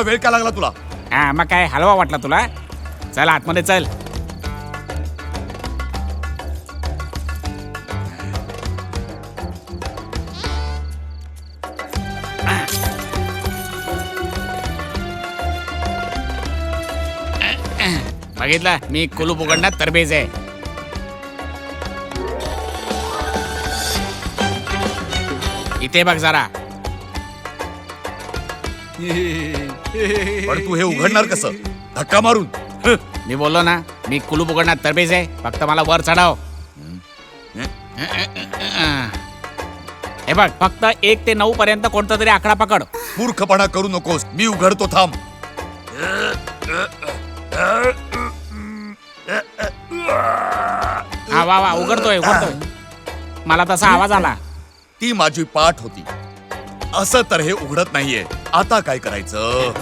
एवढा वेळ का लागला तुला? हा मग काय हलवा वाटला तुला? चल आतमध्ये चल. बघितलं मी कुलूप उघडण्यात तरबेज आहे. इथे बघ जरा. पण तू हे उघडणार कसं? धक्का मारून. हं. मी बोललो ना मी कुलूप उघडण्यात तरबेज आहे. फक्त मला वर चढाव. हे बघ फक्त एक ते नऊ पर्यंत कोणता तरी आकडा पकड. मूर्खपणा करू नकोस मी उघडतो थांब. हा वा वा उघडतोय उघडतोय. मला तसा आवाज आला. ती माझी पाठ होती. असं तर हे उघडत नाहीये. आता काय करायचं?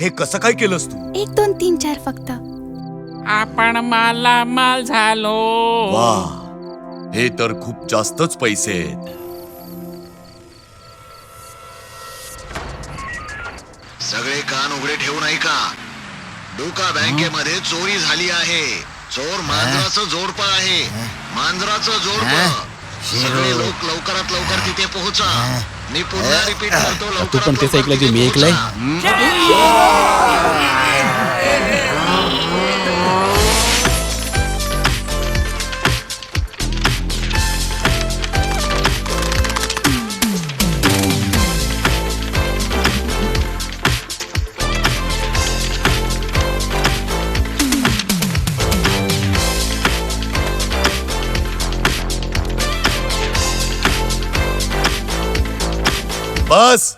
हे कसं काय केलंस तू? एक दोन तीन चार फक्त. आपण माला माल झालो. वा. हे तर खूप जास्तच पैसे आहेत. सगळे कान उघडे ठेवू नाही का डोका बँकेमध्ये चोरी झाली आहे. चोर मांजराचं जोडप आहे. मांजराचं जोडप. सगळे लोक लवकरात लवकर तिथे पोहोचा. मी पुन्हा रिपीट करतो तू पण तेच ऐकलं जे मी ऐकलंय? बस.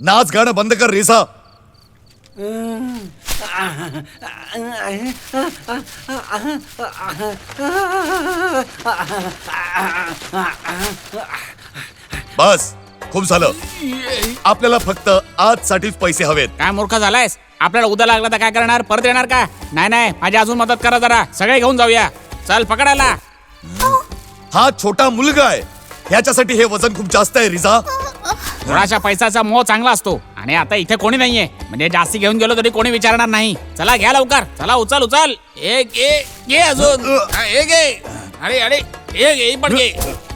नाच गाणं बंद कर रेसा. बस खूप झालं. आपल्याला फक्त आजसाठीच पैसे हवेत. काय मूर्ख झालायस? आपल्याला उद्या लागला तर काय करणार? परत येणार का? नाही नाही माझी अजून मदत करा जरा. सगळे घेऊन जाऊया. चल पकडायला. हा छोटा मुलगा आहे. ह्याच्यासाठी हे वजन खूप जास्त आहे रिझा. थोडाशा पैशाचा मोह चांगला असतो. आणि आता इथे कोणी नाहीये. म्हणजे जास्ती घेऊन गेलो तरी कोणी विचारणार नाही. चला घ्या लवकर. चला उचल उचल. एक घे अजून. हा, एक घे. अरे अरे एक पण घे.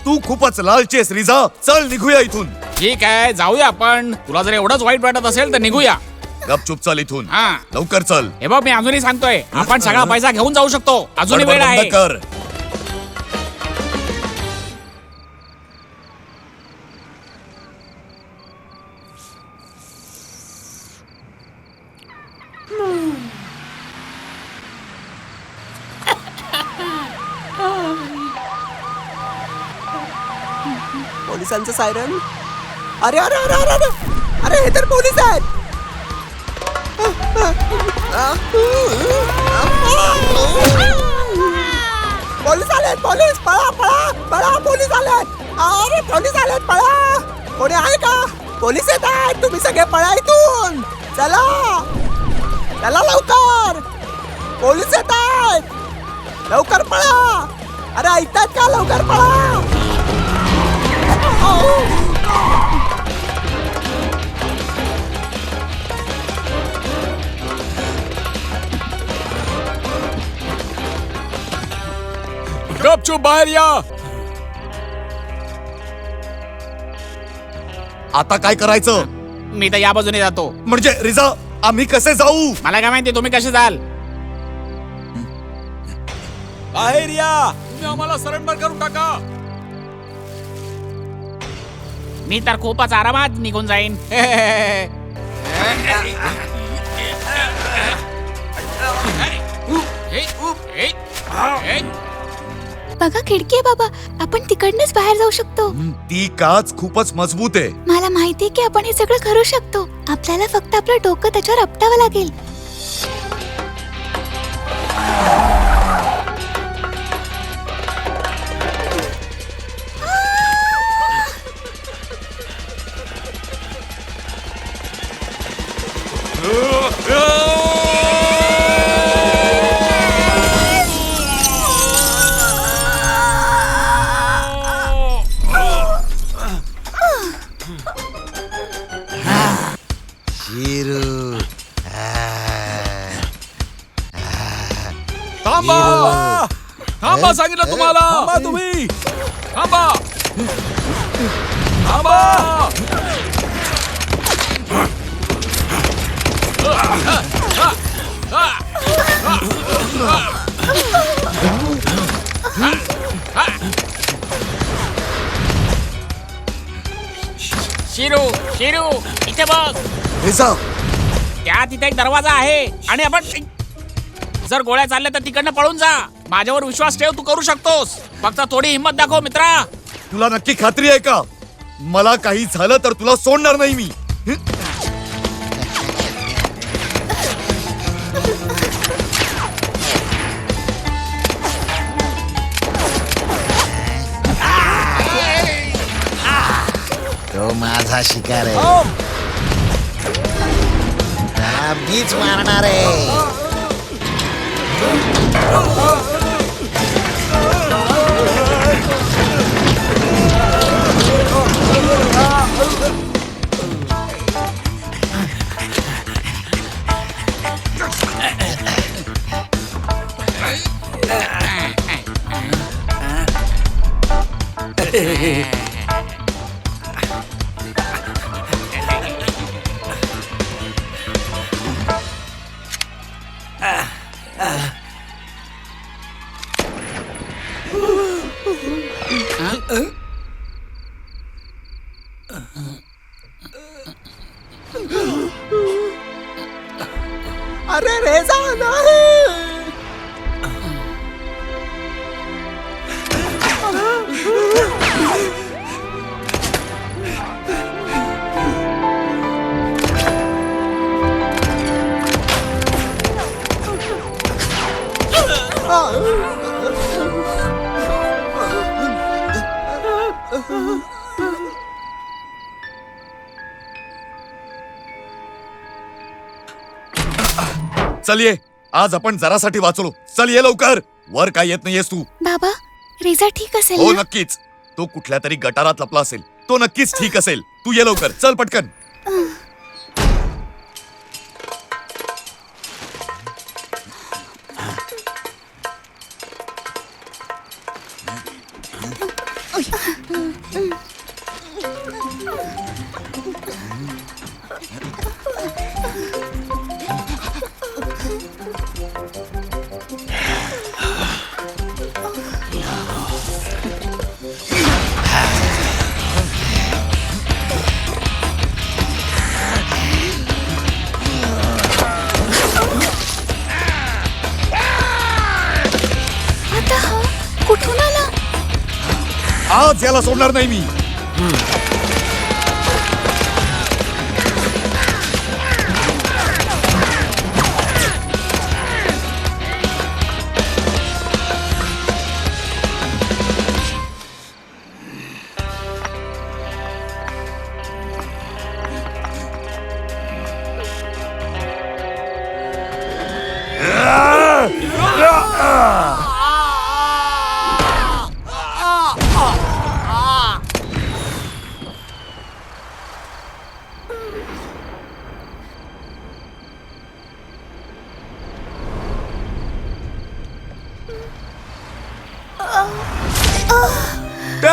तू खूपच लालची आहेस रिझा. चल निघूया इथून. ठीक आहे जाऊया आपण. तुला जर एवढंच वाईट वाटत असेल तर निघूया. गपचूप चल इथून. हा. लवकर चल. हे बघ मी अजूनही सांगतोय. आपण सगळा पैसा घेऊन जाऊ शकतो. अजूनही वेळ बंद आहे. कर. पोलिसांचं सायरन अरे अरे अरे अरे अरे. अरे हे तर पोलीस आहेत. पोलीस आलेत पोलीस पळा पळा पळा पोलीस आलेत. अरे पोलीस आलेत पळा. कोणी आहे का? पोलीस येत आहेत. तुम्ही सगळे पळा इथून. चला. चला लवकर. पोलीस येत आहेत. लवकर पळा. अरे ऐकतात का? लवकर पळा. गपचूप बाहेर या. आता काय करायचं? मी तर या बाजूने जातो. म्हणजे रिझा आम्ही कसे जाऊ? मला काय माहिती तुम्ही कसे जाल? बाहेर या. आम्हाला सरेंडर करून टाका. मी तर खूपच आरामात निघून जाईन. बघा खिडकी आहे बाबा. आपण तिकडनंच बाहेर जाऊ शकतो. ती काच खूपच मजबूत आहे. मला माहिती की आपण हे सगळं करू शकतो. आपल्याला फक्त आपलं डोकं त्याच्यावर आपटावं लागेल. थांबा सांगितलं तुम्हाला. थांबा तुम्ही. थांबा. थांबा. शिरू शिरू इथे बघ. त्या तिथे एक दरवाजा आहे आणि आपण जर गोळ्या चालल्या तर तिकडनं पळून जा. माझ्यावर विश्वास ठेव तू करू शकतोस. फक्त थोडी हिंमत दाखव मित्रा. तुला नक्की खात्री आहे का? मला काही झालं तर तुला सोडणार नाही मी. हं? तो माझा शिकार आहे. थांब. त्याला अगदीच मारणार आहे. Ah! चल ये. आज आपण जरासाठी वाचलो. चल ये लवकर. वर काय येत नाहीयेस तू. बाबा रेझा ठीक असेल हो ना? नक्कीच. तो कुठल्या तरी गटारात लपला असेल. तो नक्कीच ठीक असेल. तू ये लवकर. चल पटकन. आज याला सोडणार नाही मी.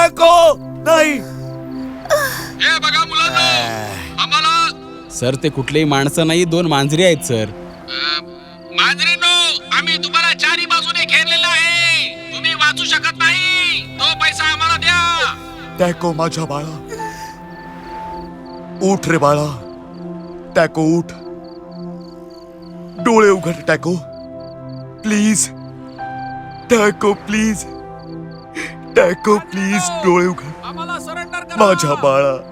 टेको नाही. हे बघा मुलांना सर ते कुठलेही माणसं नाही दोन मांजरी आहेत सर. मांजरीनो आम्ही तुम्हाला चारी बाजूने घेरलेला आहे. तुम्ही वाचू शकत नाही. तो पैसा आम्हाला द्या. टॅको माझ्या बाळा. उठ रे बाळा. टॅको उठ. डोळे उघड Taco please. Taco please. Taco please डोळे उघड. आम्हाला सरेंडर माझ्या बाळा.